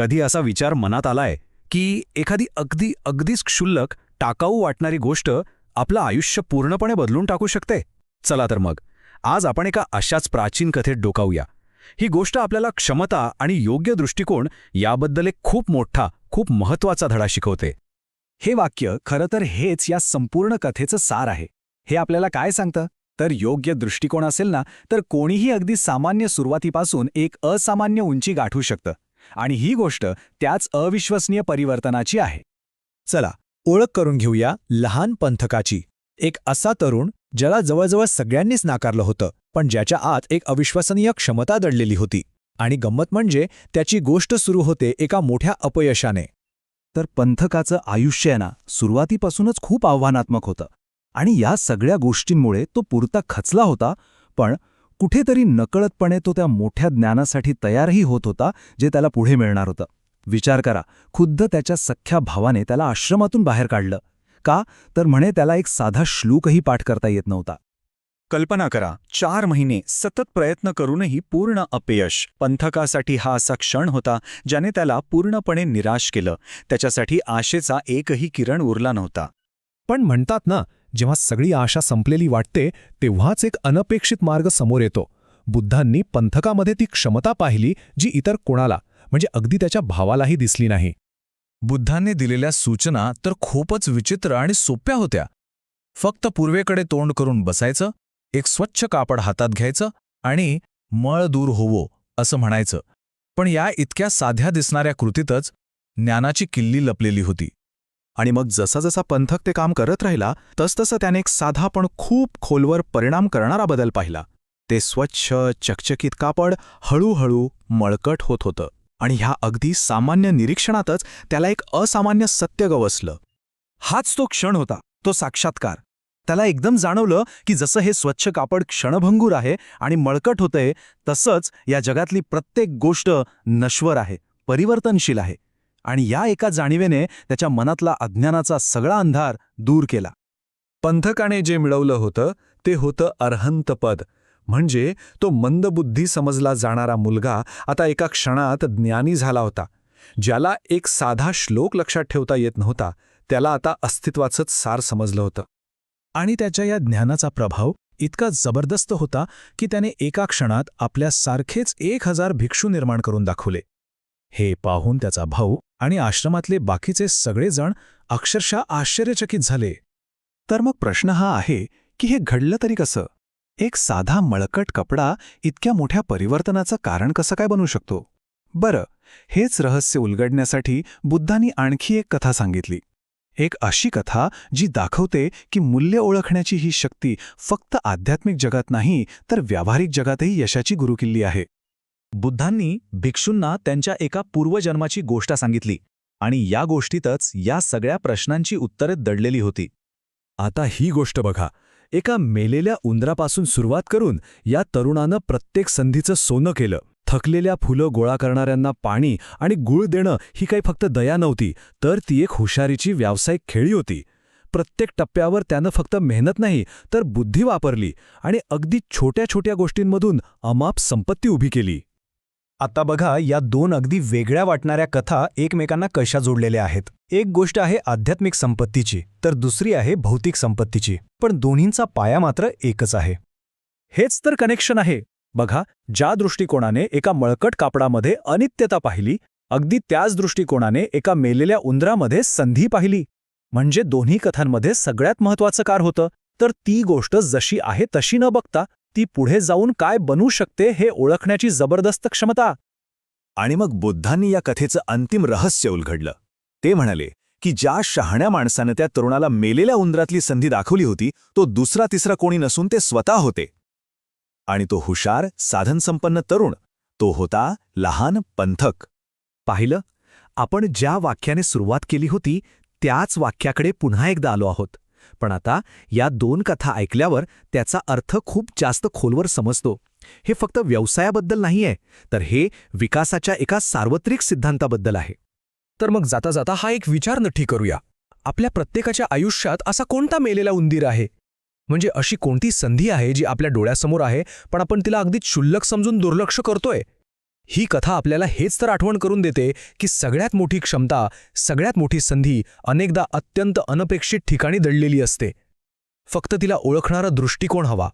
कधी असा विचार मनात आलाय की एखादी अगदी अगदीच क्षुल्लक टाकाऊ वाटणारी गोष्ट आपलं आयुष्य पूर्णपणे बदलून टाकू शकते? चला तर मग. आज आपण एका अशाच प्राचीन कथेत डोकावूया. ही गोष्ट आपल्याला क्षमता आणि योग्य दृष्टिकोन याबद्दल एक खूप मोठा खूप महत्त्वाचा धडा शिकवते. हे वाक्य खरं तर हेच या संपूर्ण कथेचं सार आहे. हे आपल्याला काय सांगतं? तर योग्य दृष्टिकोन असेल ना तर कोणीही अगदी सामान्य सुरुवातीपासून एक असामान्य उंची गाठू शकतं. आणि ही गोष्ट त्याच अविश्वसनीय परिवर्तनाची आहे. चला ओळख करून घेऊया लहान पंथकाची. एक असा तरुण ज्याला जवळजवळ सगळ्यांनीच नाकारलं होतं पण ज्याच्या आत एक अविश्वसनीय क्षमता दडलेली होती. आणि गंमत म्हणजे त्याची गोष्ट सुरू होते एका मोठ्या अपयशाने. तर पंथकाचं आयुष्य ना सुरुवातीपासूनच खूप आव्हानात्मक होतं. आणि या सगळ्या गोष्टींमुळे तो पुरता खचला होता पण कुठेतरी नकळतपणे तो त्या मोठ्या ज्ञानासाठी तयारही होत होता जे त्याला पुढे मिळणार होतं. विचार करा खुद्द त्याच्या सख्ख्या भावाने त्याला आश्रमातून बाहेर काढलं. का? तर म्हणे त्याला एक साधा श्लोकही पाठ करता येत नव्हता. कल्पना करा चार महिने सतत प्रयत्न करूनही पूर्ण अपयश. पंथकासाठी हा असा क्षण होता ज्याने त्याला पूर्णपणे निराश केलं. त्याच्यासाठी आशेचा एकही किरण उरला नव्हता. पण म्हणतात ना जेव्हा सगळी आशा संपलेली वाटते तेव्हाच एक अनपेक्षित मार्ग समोर येतो. बुद्धांनी पंथकामध्ये ती क्षमता पाहिली जी इतर कोणाला म्हणजे अगदी त्याच्या भावालाही दिसली नाही. बुद्धांनी दिलेल्या सूचना तर खूपच विचित्र आणि सोप्या होत्या. फक्त पूर्वेकडे तोंड करून बसायचं एक स्वच्छ कापड हातात घ्यायचं आणि मळ दूर होवो असं म्हणायचं. पण या इतक्या साध्या दिसणाऱ्या कृतीतच ज्ञानाची किल्ली लपलेली होती. आणि मग जसा जसा पंथक ते काम करत राहिला तसतसं त्याने एक साधा पण खूप खोलवर परिणाम करणारा बदल पाहिला. ते स्वच्छ चकचकीत कापड हळूहळू मळकट होत होतं आणि ह्या अगदी सामान्य निरीक्षणातच त्याला एक असामान्य सत्य गवसलं. हाच तो क्षण होता तो साक्षात्कार. त्याला एकदम जाणवलं की जसं हे स्वच्छ कापड क्षणभंगूर आहे आणि मळकट होतंय तसंच या जगातली प्रत्येक गोष्ट नश्वर आहे परिवर्तनशील आहे. आणि या एका जाणीवेने त्याच्या मनातला अज्ञानाचा सगळा अंधार दूर केला. पंथकाने जे मिळवलं होतं ते होतं अर्हंतपद. म्हणजे तो मंदबुद्धी समजला जाणारा मुलगा आता एका क्षणात ज्ञानी झाला होता. ज्याला एक साधा श्लोक लक्षात ठेवता येत नव्हता त्याला आता अस्तित्वाचंच सार समजलं होतं. आणि त्याच्या या ज्ञानाचा प्रभाव इतका जबरदस्त होता की त्याने एका क्षणात आपल्या सारखेच एक हजार भिक्षू निर्माण करून दाखवले. हे पाहून त्याचा भाऊ आणि आश्रमातले बाकीचे सगळेजण अक्षरशः आश्चर्यचकित झाले. तर मग प्रश्न हा आहे की हे घडलं तरी कसं? एक साधा मळकट कपडा इतक्या मोठ्या परिवर्तनाचं कारण कसं काय बनू शकतो? बरं हेच रहस्य उलगडण्यासाठी बुद्धांनी आणखी एक कथा सांगितली. एक अशी कथा जी दाखवते की मूल्य ओळखण्याची ही शक्ती फक्त आध्यात्मिक जगात नाही तर व्यावहारिक जगातही यशाची गुरुकिल्ली आहे. बुद्धांनी भिक्षूंना त्यांच्या एका पूर्वजन्माची गोष्ट सांगितली आणि या गोष्टीतच या सगळ्या प्रश्नांची उत्तरे दडलेली होती. आता ही गोष्ट बघा. एका मेलेल्या उंदरापासून सुरुवात करून या तरुणानं प्रत्येक संधीचं सोनं केलं. थकलेल्या फुलं गोळा करणाऱ्यांना पाणी आणि गुळ देणं ही काही फक्त दया नव्हती तर ती एक हुशारीची व्यावसायिक खेळी होती. प्रत्येक टप्प्यावर त्यानं फक्त मेहनत नाही तर बुद्धी वापरली आणि अगदी छोट्या छोट्या गोष्टींमधून अमाप संपत्ती उभी केली. आता बघा या दोन अगदी वेगळ्या वाटणाऱ्या कथा एकमेकांना कशा जोडलेल्या आहेत. एक गोष्ट आहे आध्यात्मिक संपत्तीची तर दुसरी आहे भौतिक संपत्तीची. पण दोन्हींचा पाया मात्र एकच आहे. हेच तर कनेक्शन आहे. बघा ज्या दृष्टिकोनाने एका मळकट कापडामध्ये अनित्यता पाहिली अगदी त्याच दृष्टिकोनाने एका मेलेल्या उंदरामध्ये संधी पाहिली. म्हणजे दोन्ही कथांमध्ये सगळ्यात महत्वाचं कार होतं? तर ती गोष्ट जशी आहे तशी न बघता ती पुढे जाऊन काय बनू शकते हे ओळखण्याची जबरदस्त क्षमता. आणि मग बुद्धांनी या कथेचं अंतिम रहस्य उलघडलं ते म्हणाले की ज्या शहाण्या माणसानं त्या तरुणाला मेलेल्या उंदरातली संधी दाखवली होती तो दुसरा तिसरा कोणी नसून ते स्वतः होते. आणि तो हुशार साधनसंपन्न तरुण तो होता लहान पंथक. पाहिलं? आपण ज्या वाक्याने सुरुवात केली होती त्याच वाक्याकडे पुन्हा एकदा आलो आहोत. पण आता या दोन कथा ऐकल्यावर त्याचा अर्थ खूप जास्त खोलवर समजतो. हे फक्त व्यवसायाबद्दल नाहीये तर हे विकासाच्या एका सार्वत्रिक सिद्धांताबद्दल आहे. तर मग जाता जाता हा एक विचार नक्की करूया. आपल्या प्रत्येकाच्या आयुष्यात असा कोणता मेलेला उंदीर आहे? म्हणजे अशी कोणती संधी आहे जी आपल्या डोळ्यासमोर आहे पण आपण तिला अगदी क्षुल्लक समजून दुर्लक्ष करतोय? ही कथा आपल्याला हेच तर आठवण करून देते की सगळ्यात मोठी क्षमता सगळ्यात मोठी संधी अनेकदा अत्यंत अनपेक्षित ठिकाणी दडलेली असते. फक्त तिला ओळखणारा दृष्टिकोन हवा.